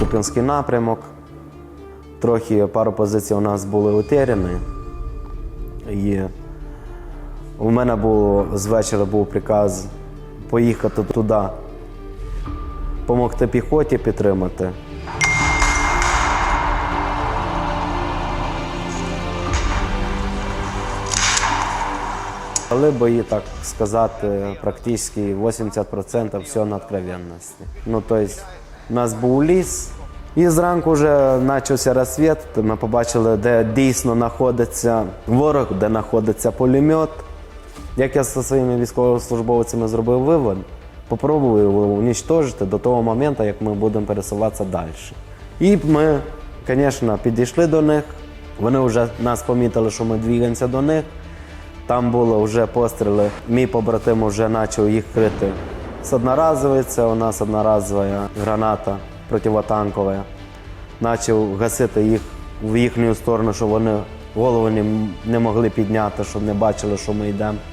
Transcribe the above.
Куп'янський напрямок. Трохи пару позицій у нас були утеряні. І у мене було з вечора був приказ поїхати туди, допомогти піхоті підтримати. Але бої, так сказати, практично 80% все на откровенності. Ну, тобто, у нас був ліс, і зранку вже почався розсвіт. Ми побачили, де дійсно знаходиться ворог, де знаходиться пулемет. Як я зі своїми військовослужбовцями зробив вивод, попробую його уничтожити до того моменту, як ми будемо пересуватися далі. І ми, звісно, підійшли до них. Вони вже нас помітили, що ми двигаємося до них. Там були вже постріли. Мій побратим вже почав їх крити з одноразової. Це у нас одноразова граната противотанкова. Почав гасити їх в їхню сторону, щоб вони голову не могли підняти, щоб не бачили, що ми йдемо.